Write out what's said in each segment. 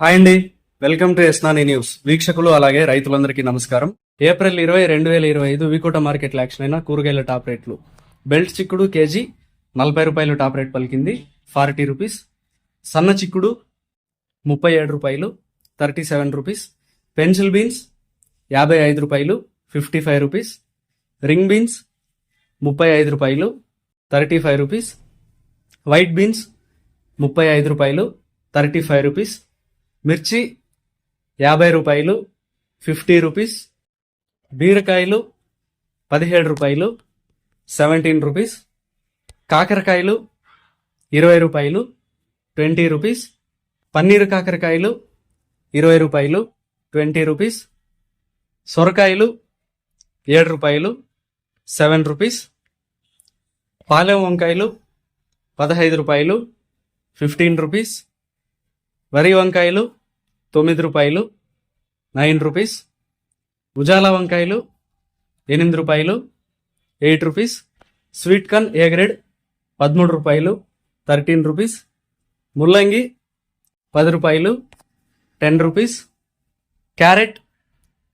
Hi అండి. Welcome to ఎస్నాని news. వీక్షకులు అలాగే రైతులందరికీ నమస్కారం. ఏప్రిల్ ఇరవై రెండు వేల ఇరవై ఐదు వికోట మార్కెట్ యాక్షన్ అయిన కూరగాయల టాప్ రేట్లు. బెల్ట్ చిక్కుడు కేజీ నలభై రూపాయలు టాప్ రేట్ పలికింది. Forty rupees. సన్న చిక్కుడు ముప్పై ఏడు రూపాయలు thirty seven rupees. Pencil beans యాభై ఐదు రూపాయలు fifty five rupees. Ring beans ముప్పై ఐదు రూపాయలు thirty five rupees. White beans ముప్పై ఐదు రూపాయలు థర్టీ ఫైవ్ రూపీస్. మిర్చి యాభై రూపాయలు ఫిఫ్టీ రూపీస్. బీరకాయలు పదిహేడు రూపాయలు సెవెంటీన్ రూపీస్. కాకరకాయలు ఇరవై రూపాయలు ట్వంటీ రూపీస్. పన్నీరు కాకరకాయలు ఇరవై రూపాయలు ట్వంటీ రూపీస్. సొరకాయలు ఏడు రూపాయలు సెవెన్ రూపీస్. పాలెం వంకాయలు పదహైదు రూపాయలు ఫిఫ్టీన్ రూపీస్. వరి వంకాయలు తొమ్మిది రూపాయలు నైన్ రూపీస్. ఉజాల వంకాయలు ఎనిమిది రూపాయలు eight rupees. Sweet corn A grade? పదమూడు రూపాయలు థర్టీన్ రూపీస్. ముల్లంగి పది రూపాయలు టెన్ రూపీస్. క్యారెట్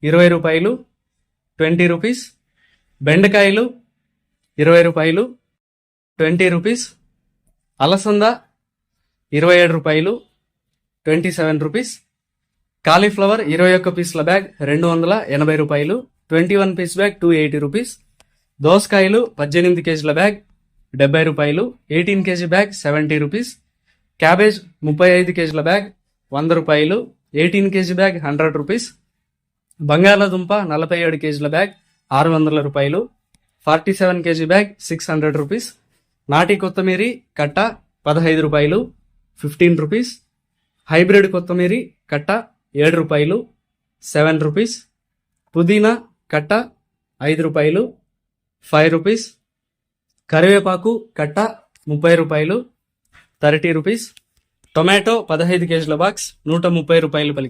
ఇరవై రూపాయలు ట్వంటీ రూపీస్. బెండకాయలు ఇరవై రూపాయలు ట్వంటీ రూపీస్. అలసంద ఇరవై ఏడు రూపాయలు ట్వంటీ సెవెన్ రూపీస్. కాలీఫ్లవర్ ఇరవై ఒక్క పీసుల బ్యాగ్ రెండు వందల ఎనభై రూపాయలు. Twenty one piece bag two eighty rupees. దోసకాయలు పద్దెనిమిది కేజీల బ్యాగ్ డెబ్బై రూపాయలు. Eighteen KG bag seventy rupees. Cabbage ముప్పై ఐదు కేజీల బ్యాగ్ వంద రూపాయలు. Eighteen KG bag hundred rupees. బంగాళాదుంప నలభై ఏడు కేజీల బ్యాగ్ ఆరు వందల రూపాయలు. Forty seven KG bag six hundred rupees. నాటి కొత్తమీరి కట్ట పదహైదు రూపాయలు. Fifteen rupees. హైబ్రిడ్ కొత్తిమీరి కట్ట ఏడు రూపాయలు సెవెన్ రూపీస్. పుదీనా కట్ట ఐదు రూపాయలు ఫైవ్ రూపీస్. కరివేపాకు కట్ట ముప్పై రూపాయలు థర్టీ రూపీస్. టొమాటో పదహైదు కేజీల బాక్స్ నూట ముప్పై రూపాయలు పలికి